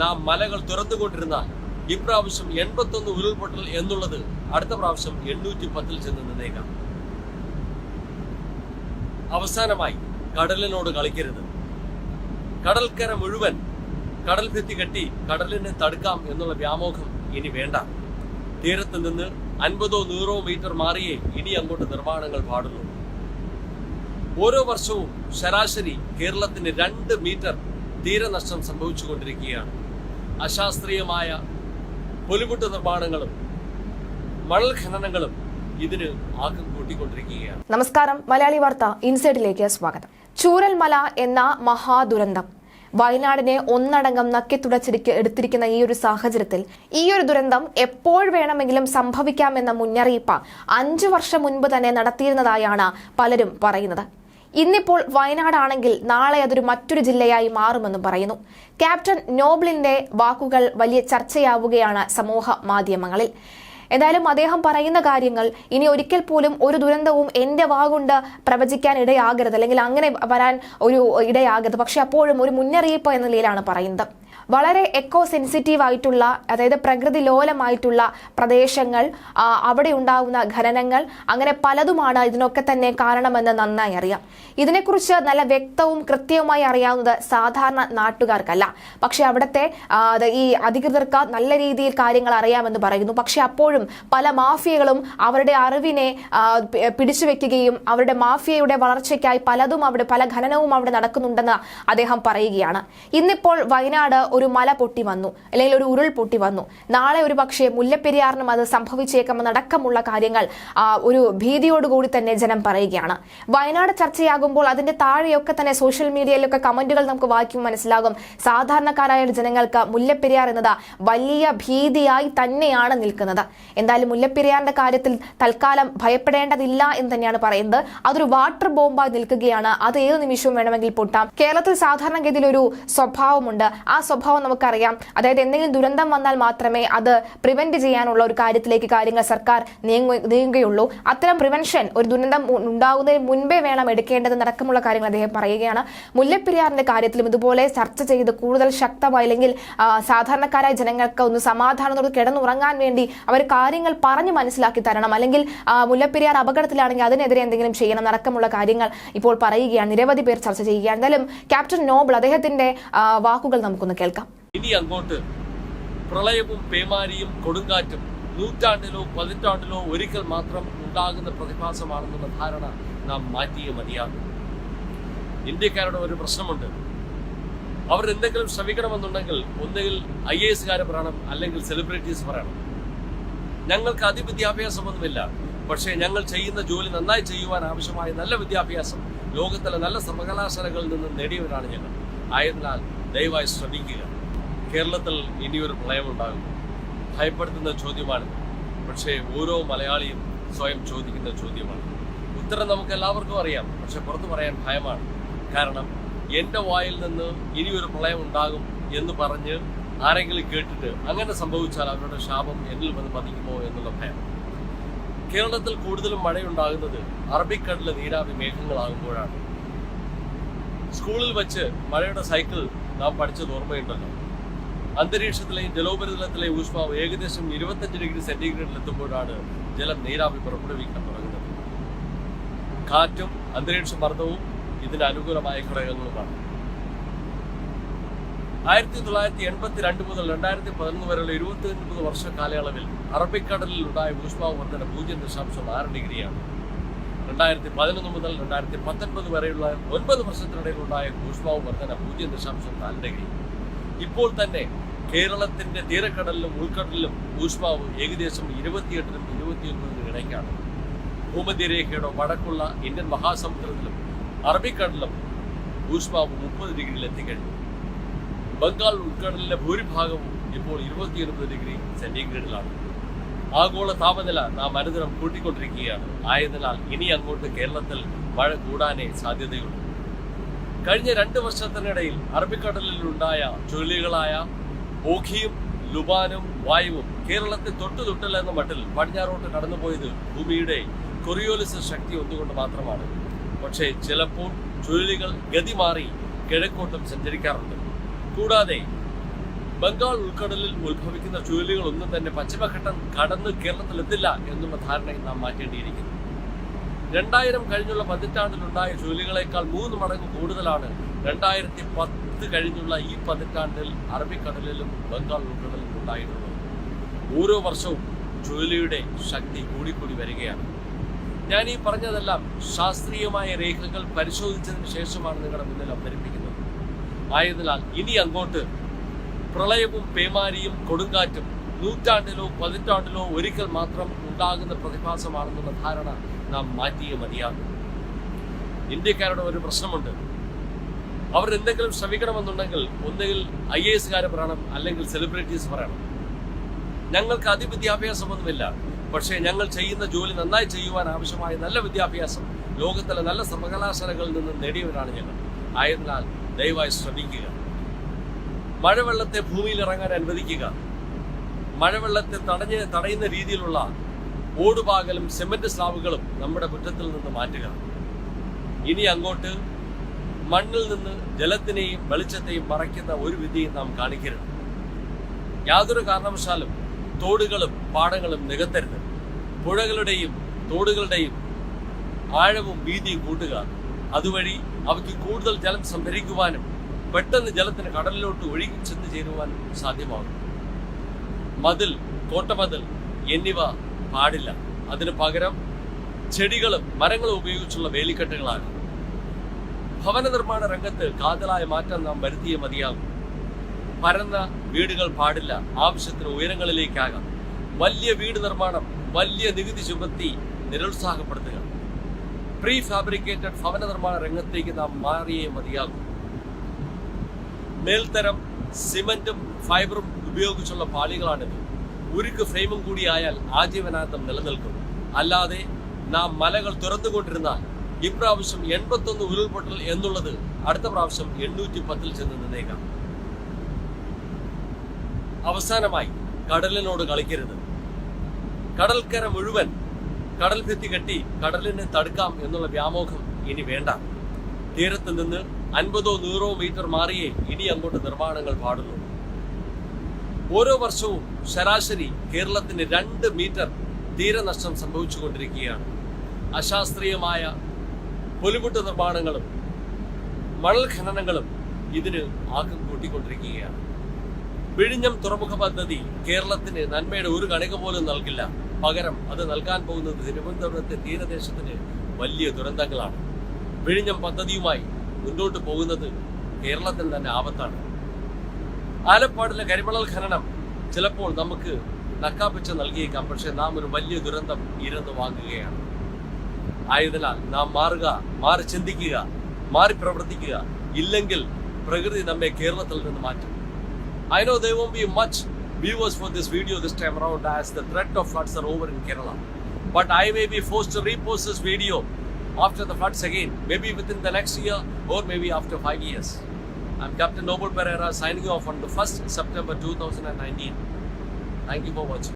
നാം മലകൾ തുറന്നുകൊണ്ടിരുന്നാൽ ഇപ്രാവശ്യം എൺപത്തൊന്ന് ഉരുൾപൊട്ടൽ എന്നുള്ളത് അടുത്ത പ്രാവശ്യം എണ്ണൂറ്റി പത്തിൽ ചെന്ന് നിന്നേക്കാം. അവസാനമായി കടലിനോട് കളിക്കരുത്. കടൽക്കര മുഴുവൻ കടൽ ഭിത്തി കെട്ടി കടലിനെ തടുക്കാം എന്നുള്ള വ്യാമോഹം ഇനി വേണ്ട. തീരത്ത് നിന്ന് അൻപതോ നൂറോ മീറ്റർ മാറിയേ ഇനി അങ്ങോട്ട് നിർമ്മാണങ്ങൾ പാടുള്ളൂ. ഓരോ വർഷവും ശരാശരി കേരളത്തിന് രണ്ട് മീറ്റർ തീരനഷ്ടം സംഭവിച്ചുകൊണ്ടിരിക്കുകയാണ്. അശാസ്ത്രീയമായ പൊലിമുട്ട് നിർമ്മാണങ്ങളും മണൽ ഖനനങ്ങളും ഇതിന് ആക്കം കൂട്ടിക്കൊണ്ടിരിക്കുകയാണ്. നമസ്കാരം മലയാളി വാർത്ത ഇൻസൈഡിലേക്ക് സ്വാഗതം. ചൂരൽമല എന്ന മഹാദുരന്തം വയനാടിനെ ഒന്നടങ്കം നക്കിത്തുടച്ചിരിക്ക എടുത്തിരിക്കുന്ന ഈ ഒരു സാഹചര്യത്തിൽ ഈ ഒരു ദുരന്തം എപ്പോൾ വേണമെങ്കിലും സംഭവിക്കാമെന്ന മുന്നറിയിപ്പ് അഞ്ചു വർഷം മുൻപ് തന്നെ നടത്തിയിരുന്നതായാണ് പലരും പറയുന്നത്. ഇന്നിപ്പോൾ വയനാടാണെങ്കിൽ നാളെ അതൊരു മറ്റൊരു ജില്ലയായി മാറുമെന്നും പറയുന്നു. ക്യാപ്റ്റൻ നോബിളിന്റെ വാക്കുകൾ വലിയ ചർച്ചയാവുകയാണ് സമൂഹ മാധ്യമങ്ങളിൽ. എന്തായാലും അദ്ദേഹം പറയുന്ന കാര്യങ്ങൾ ഇനി ഒരിക്കൽ പോലും ഒരു ദുരന്തവും എന്റെ വാഗുണ്ട് പ്രവചിക്കാൻ ഇടയാകരുത്. അല്ലെങ്കിൽ അങ്ങനെ വരാൻ ഒരു ഇടയാകരുത്. പക്ഷെ അപ്പോഴും ഒരു മുന്നറിയിപ്പ് എന്ന നിലയിലാണ് പറയുന്നത്. വളരെ എക്കോ സെൻസിറ്റീവ് ആയിട്ടുള്ള അതായത് പ്രകൃതി ലോലമായിട്ടുള്ള പ്രദേശങ്ങൾ അവിടെ ഉണ്ടാകുന്ന ഖനനങ്ങൾ അങ്ങനെ പലതുമാണ് ഇതിനൊക്കെ തന്നെ കാരണമെന്ന് നന്നായി അറിയാം. ഇതിനെക്കുറിച്ച് നല്ല വ്യക്തവും കൃത്യവുമായി അറിയാവുന്നത് സാധാരണ നാട്ടുകാർക്കല്ല. പക്ഷെ അവിടുത്തെ ഈ അധികൃതർക്ക് നല്ല രീതിയിൽ കാര്യങ്ങൾ അറിയാമെന്ന് പറയുന്നു. പക്ഷെ അപ്പോഴും പല മാഫിയകളും അവരുടെ അറിവിനെ പിടിച്ചു വെക്കുകയും അവരുടെ മാഫിയയുടെ വളർച്ചയ്ക്കായി പലതും അവിടെ പല ഖനനവും അവിടെ നടക്കുന്നുണ്ടെന്ന് അദ്ദേഹം പറയുകയാണ്. ഇന്നിപ്പോൾ വയനാട് ഒരു മല പൊട്ടി വന്നു അല്ലെങ്കിൽ ഒരു ഉരുൾ പൊട്ടി വന്നു. നാളെ ഒരു പക്ഷേ മുല്ലപ്പെരിയാറിനും അത് സംഭവിച്ചേക്കാമെന്നടക്കമുള്ള കാര്യങ്ങൾ ഒരു ഭീതിയോടുകൂടി തന്നെ ജനം പറയുകയാണ്. വയനാട് ചർച്ചയാകുമ്പോൾ അതിന്റെ താഴെയൊക്കെ തന്നെ സോഷ്യൽ മീഡിയയിലൊക്കെ കമന്റുകൾ നമുക്ക് വായിക്കും മനസ്സിലാകും. സാധാരണക്കാരായ ജനങ്ങൾക്ക് മുല്ലപ്പെരിയാർ എന്നത് വലിയ ഭീതിയായി തന്നെയാണ് നിൽക്കുന്നത്. എന്തായാലും മുല്ലപ്പെരിയാറിന്റെ കാര്യത്തിൽ തൽക്കാലം ഭയപ്പെടേണ്ടതില്ല എന്ന് തന്നെയാണ് പറയുന്നത്. അതൊരു വാട്ടർ ബോംബായി നിൽക്കുകയാണ്. അത് ഏത് നിമിഷവും വേണമെങ്കിൽ പൊട്ടാം. കേരളത്തിൽ സാധാരണഗതിയിൽ ഒരു സ്വഭാവമുണ്ട്. ആ സ്വഭാവം നമുക്കറിയാം. അതായത് എന്തെങ്കിലും ദുരന്തം വന്നാൽ മാത്രമേ അത് പ്രിവെന്റ് ചെയ്യാനുള്ള ഒരു കാര്യത്തിലേക്ക് കാര്യങ്ങൾ സർക്കാർ നീങ്ങു- നീങ്ങുകയുള്ളൂ. അത്തരം പ്രിവെൻഷൻ ഒരു ദുരന്തം ഉണ്ടാകുന്നതിന് മുൻപേ വേണം എടുക്കേണ്ടത് നടക്കമുള്ള കാര്യങ്ങൾ അദ്ദേഹം പറയുകയാണ്. മുല്ലപ്പെരിയാറിന്റെ കാര്യത്തിലും ഇതുപോലെ ചർച്ച ചെയ്ത് കൂടുതൽ ശക്തമായില്ലെങ്കിൽ സാധാരണക്കാരായ ജനങ്ങൾക്ക് ഒന്ന് സമാധാനത്തോട് കിടന്നുറങ്ങാൻ വേണ്ടി അവർ കാര്യങ്ങൾ പറഞ്ഞു മനസ്സിലാക്കി തരണം. അല്ലെങ്കിൽ മുല്ലപ്പെരിയാർ അപകടത്തിലാണെങ്കിൽ അതിനെതിരെ എന്തെങ്കിലും ചെയ്യണം നടക്കമുള്ള കാര്യങ്ങൾ ഇപ്പോൾ പറയുകയാണ്. നിരവധി പേർ ചർച്ച ചെയ്യുകയാണ്. എന്തായാലും ക്യാപ്റ്റൻ നോബിൾ അദ്ദേഹത്തിന്റെ വാക്കുകൾ നമുക്കൊന്ന് കേൾക്കാം. ഇനി അങ്ങോട്ട് പ്രളയവും പേമാരിയും കൊടുങ്കാറ്റും നൂറ്റാണ്ടിലോ പതിറ്റാണ്ടിലോ ഒരിക്കൽ മാത്രം ഉണ്ടാകുന്ന പ്രതിഭാസമാണെന്നുള്ള ധാരണ നാം മാറ്റിയേ മതിയാകും. ഇന്ത്യക്കാരുടെ ഒരു പ്രശ്നമുണ്ട്. അവർ എന്തെങ്കിലും ശ്രമിക്കണമെന്നുണ്ടെങ്കിൽ ഒന്നുകിൽ ഐ എ എസുകാരെ പറയണം അല്ലെങ്കിൽ സെലിബ്രിറ്റീസ് പറയണം. ഞങ്ങൾക്ക് അതിവിദ്യാഭ്യാസമൊന്നുമില്ല. പക്ഷേ ഞങ്ങൾ ചെയ്യുന്ന ജോലി നന്നായി ചെയ്യുവാൻ ആവശ്യമായ നല്ല വിദ്യാഭ്യാസം ലോകത്തിലെ നല്ല സർവകലാശാലകളിൽ നിന്ന് നേടിയവരാണ് ഞങ്ങൾ. ആയതിനാൽ ദയവായി ശ്രമിക്കുക കേരളത്തിൽ ഇനിയൊരു പ്രളയമുണ്ടാകും ഭയപ്പെടുത്തുന്ന ചോദ്യമാണ്. പക്ഷേ ഓരോ മലയാളിയും സ്വയം ചോദിക്കുന്ന ചോദ്യമാണ്. ഉത്തരം നമുക്ക് എല്ലാവർക്കും അറിയാം. പക്ഷെ പുറത്തു പറയാൻ ഭയമാണ്. കാരണം എന്റെ വായിൽ നിന്ന് ഇനിയൊരു പ്രളയം ഉണ്ടാകും എന്ന് പറഞ്ഞ് ആരെങ്കിലും കേട്ടിട്ട് അങ്ങനെ സംഭവിച്ചാൽ അവരുടെ ശാപം എന്നിൽ വന്ന് പതിക്കുമോ എന്നുള്ള ഭയം. കേരളത്തിൽ കൂടുതലും മഴയുണ്ടാകുന്നത് അറബിക്കടലിലെ നീരാവി മേഘങ്ങളാകുമ്പോഴാണ്. സ്കൂളിൽ വെച്ച് മഴയുടെ സൈക്കിൾ നാം പഠിച്ചത് ഓർമ്മയുണ്ടല്ലോ. അന്തരീക്ഷത്തിലെയും ജലോപരിതലത്തിലെയും ഊഷ്മാവ് ഏകദേശം ഇരുപത്തഞ്ച് ഡിഗ്രി സെന്റിഗ്രേഡിൽ എത്തുമ്പോഴാണ് ജലം നീരാവി പുറപ്പെടുവിക്കാൻ തുടങ്ങുന്നത്. കാറ്റും അന്തരീക്ഷ മർദ്ദവും ഇതിന് അനുകൂലമായ ഘടകങ്ങളുമാണ്. ആയിരത്തി തൊള്ളായിരത്തി എൺപത്തി രണ്ട് മുതൽ രണ്ടായിരത്തി പതിനൊന്ന് വരെയുള്ള ഇരുപത്തി ഒൻപത് വർഷ കാലയളവിൽ അറബിക്കടലിൽ ഉണ്ടായ ഊഷ്മാവ് വർദ്ധന പൂജ്യം ദശാംശം ആറ് ഡിഗ്രിയാണ്. രണ്ടായിരത്തി പതിനൊന്ന് മുതൽ രണ്ടായിരത്തി പത്തൊൻപത് വരെയുള്ള ഒൻപത് വർഷത്തിനിടയിലുണ്ടായ ഊഷ്മാവ് വർധന പൂജ്യം ദശാംശം നാല് ഡിഗ്രി. ഇപ്പോൾ തന്നെ കേരളത്തിന്റെ തീരക്കടലിലും ഉൾക്കടലിലും ഊഷ്മാവ് ഏകദേശം ഇരുപത്തിയെട്ടിനും ഇരുപത്തിയൊൻപതിനും ഇടയ്ക്കാണ്. ഭൂമധ്യരേഖയുടെ വടക്കുള്ള ഇന്ത്യൻ മഹാസമുദ്രത്തിലും അറബിക്കടലിലും ഊഷ്മാവ് മുപ്പത് ഡിഗ്രിയിൽ എത്തിക്കഴിഞ്ഞു. ബംഗാൾ ഉൾക്കടലിലെ ഭൂരിഭാഗവും ഇപ്പോൾ ഇരുപത്തിയൊൻപത് ഡിഗ്രി സെന്റിഗ്രേഡിലാണ്. ആഗോള താപനില നാം അനുദിനം കൂട്ടിക്കൊണ്ടിരിക്കുകയാണ്. ആയതിനാൽ ഇനി അങ്ങോട്ട് കേരളത്തിൽ മഴ കൂടാനേ സാധ്യതയുള്ളൂ. കഴിഞ്ഞ രണ്ട് വർഷത്തിനിടയിൽ അറബിക്കടലിൽ ഉണ്ടായ ചുഴലികളായ ഓഖിയും ലുബാനും വായുവും കേരളത്തെ തൊട്ടു തൊട്ടില്ല എന്ന മട്ടിൽ പടിഞ്ഞാറോട്ട് കടന്നുപോയത് ഭൂമിയുടെ കൊറിയോലിസ് ശക്തി ഒന്നുകൊണ്ട് മാത്രമാണ്. പക്ഷേ ചിലപ്പോൾ ചുഴലികൾ ഗതി മാറി കിഴക്കോട്ടും സഞ്ചരിക്കാറുണ്ട്. കൂടാതെ ബംഗാൾ ഉൾക്കടലിൽ ഉത്ഭവിക്കുന്ന ചുഴലികളൊന്നും തന്നെ പശ്ചിമഘട്ടം കടന്ന് കേരളത്തിലെത്തില്ല എന്നുള്ള ധാരണയും നാം മാറ്റേണ്ടിയിരിക്കുന്നു. രണ്ടായിരം കഴിഞ്ഞുള്ള പതിറ്റാണ്ടിലുണ്ടായ ചുഴലികളേക്കാൾ മൂന്ന് മടങ്ങ് കൂടുതലാണ്. രണ്ടായിരത്തി പത്ത് കഴിഞ്ഞുള്ള ഈ പതിറ്റാണ്ടിൽ അറബിക്കടലിലും ബംഗാൾ ഉൾക്കടലിലും ഉണ്ടായിട്ടുള്ളത്. ഓരോ വർഷവും ചുഴലിയുടെ ശക്തി കൂടിക്കൂടി വരികയാണ്. ഞാൻ ഈ പറഞ്ഞതെല്ലാം ശാസ്ത്രീയമായ രേഖകൾ പരിശോധിച്ചതിന് ശേഷമാണ് നിങ്ങളുടെ മുന്നിൽ അവതരിപ്പിക്കുന്നത്. ആയതിനാൽ ഇനി അങ്ങോട്ട് പ്രളയവും പേമാരിയും കൊടുങ്കാറ്റും നൂറ്റാണ്ടിലോ പതിറ്റാണ്ടിലോ ഒരിക്കൽ മാത്രം ഉണ്ടാകുന്ന പ്രതിഭാസമാണെന്നുള്ള ധാരണ നാം മാറ്റിയേ മതിയാകും. ഇന്ത്യക്കാരുടെ ഒരു പ്രശ്നമുണ്ട്. അവർ എന്തെങ്കിലും ശ്രമിക്കണമെന്നുണ്ടെങ്കിൽ ഒന്നുകിൽ ഐ എ എസുകാരെ പറയണം അല്ലെങ്കിൽ സെലിബ്രിറ്റീസ് പറയണം. ഞങ്ങൾക്ക് അതിവിദ്യാഭ്യാസമൊന്നുമില്ല പക്ഷേ ഞങ്ങൾ ചെയ്യുന്ന ജോലി നന്നായി ചെയ്യുവാൻ ആവശ്യമായ നല്ല വിദ്യാഭ്യാസം ലോകത്തിലെ നല്ല സർവകലാശാലകളിൽ നിന്ന് നേടിയവരാണ് ഞങ്ങൾ. ആയതിനാൽ ദയവായി ശ്രമിക്കുക. മഴവെള്ളത്തെ ഭൂമിയിൽ ഇറങ്ങാൻ അനുവദിക്കുക. മഴവെള്ളത്തെ തടഞ്ഞ് തടയുന്ന രീതിയിലുള്ള ഓടുപാകലും സിമന്റ് സ്ലാബുകളും നമ്മുടെ മുറ്റത്തിൽ നിന്ന് മാറ്റുക. ഇനി അങ്ങോട്ട് മണ്ണിൽ നിന്ന് ജലത്തിനെയും വെളിച്ചത്തെയും മറയ്ക്കുന്ന ഒരു വിധിയും നാം കാണിക്കരുത്. യാതൊരു കാരണവശാലും തോടുകളും പാടങ്ങളും നികത്തരുത്. പുഴകളുടെയും തോടുകളുടെയും ആഴവും വീതിയും കൂട്ടുക. അതുവഴി അവയ്ക്ക് കൂടുതൽ ജലം സംഭരിക്കുവാനും പെട്ടെന്ന് ജലത്തിന് കടലിലോട്ട് ഒഴുകി ചെന്ന് ചേരുവാൻ സാധ്യമാകും. മതിൽ കോട്ടമതിൽ എന്നിവ പാടില്ല. അതിന് പകരം ചെടികളും മരങ്ങളും ഉപയോഗിച്ചുള്ള വേലിക്കെട്ടുകളാണ്. ഭവന നിർമ്മാണ രംഗത്ത് കാതലായ മാറ്റം നാം വരുത്തിയേ മതിയാകും. പരന്ന വീടുകൾ പാടില്ല. ആവശ്യത്തിന് ഉയരങ്ങളിലേക്കാകാം. വലിയ വീട് നിർമ്മാണം വലിയ നികുതി ചുമത്തി നിരുത്സാഹപ്പെടുത്തുക. പ്രീ ഫാബ്രിക്കേറ്റഡ് ഭവന നിർമ്മാണ രംഗത്തേക്ക് നാം മാറിയേ മതിയാകും. മേൽത്തരം സിമന്റും ഫൈബറും ഉപയോഗിച്ചുള്ള പാളികളാണിത്. ഉരുക്ക് ഫ്രെയിമും കൂടിയായാൽ ആജീവനാന്തം നിലനിൽക്കും. അല്ലാതെ നാം മലകൾ തുറന്നുകൊണ്ടിരുന്നാൽ ഇപ്രാവശ്യം എൺപത്തൊന്ന് ഉരുൾപൊട്ടൽ എന്നുള്ളത് അടുത്ത പ്രാവശ്യം എണ്ണൂറ്റി പത്തിൽ ചെന്ന് നിന്നേക്കാം. അവസാനമായി കടലിനോട് കളിക്കരുത്. കടൽക്കര മുഴുവൻ കടൽ ഭിത്തി കെട്ടി കടലിനെ തടുക്കാം എന്നുള്ള വ്യാമോഹം ഇനി വേണ്ട. തീരത്ത് നിന്ന് അൻപതോ നൂറോ മീറ്റർ മാറിയേ ഇനി അങ്ങോട്ട് നിർമ്മാണങ്ങൾ പാടുള്ളൂ. ഓരോ വർഷവും ശരാശരി കേരളത്തിന് രണ്ട് മീറ്റർ തീരനഷ്ടം സംഭവിച്ചുകൊണ്ടിരിക്കുകയാണ്. അശാസ്ത്രീയമായ പൊലിമുട്ട് നിർമ്മാണങ്ങളും മണൽ ഖനനങ്ങളും ഇതിന് ആക്കം കൂട്ടിക്കൊണ്ടിരിക്കുകയാണ്. വിഴിഞ്ഞം തുറമുഖ പദ്ധതി കേരളത്തിന് നന്മയുടെ ഒരു കണിക പോലും നൽകില്ല. പകരം അത് നൽകാൻ പോകുന്നത് തിരുവനന്തപുരത്തെ തീരദേശത്തിന് വലിയ ദുരന്തങ്ങളാണ്. വിഴിഞ്ഞം പദ്ധതിയുമായി മുന്നോട്ട് പോകുന്നത് കേരളത്തിന് തന്നെ ആപത്താണ്. ആലപ്പാടിലെ കരിമണൽ ഖനനം ചിലപ്പോൾ നമുക്ക് നക്കാപ്പിച്ച നൽകിയേക്കാം പക്ഷെ നാം ഒരു വലിയ ദുരന്തം ഇരന്ന് വാങ്ങുകയാണ്. ആയതിനാൽ നാം മാറുക മാറി ചിന്തിക്കുക മാറി പ്രവർത്തിക്കുക ഇല്ലെങ്കിൽ പ്രകൃതി നമ്മെ കേരളത്തിൽ നിന്ന് മാറ്റും. I know they won't be much viewers for this video this time around as the threat of floods are over in Kerala. But I may be forced to repost this video after the floods again, maybe within the next year or maybe after five years. I'm Captain Noble Pereira signing off on the 1st September 2019. Thank you for watching.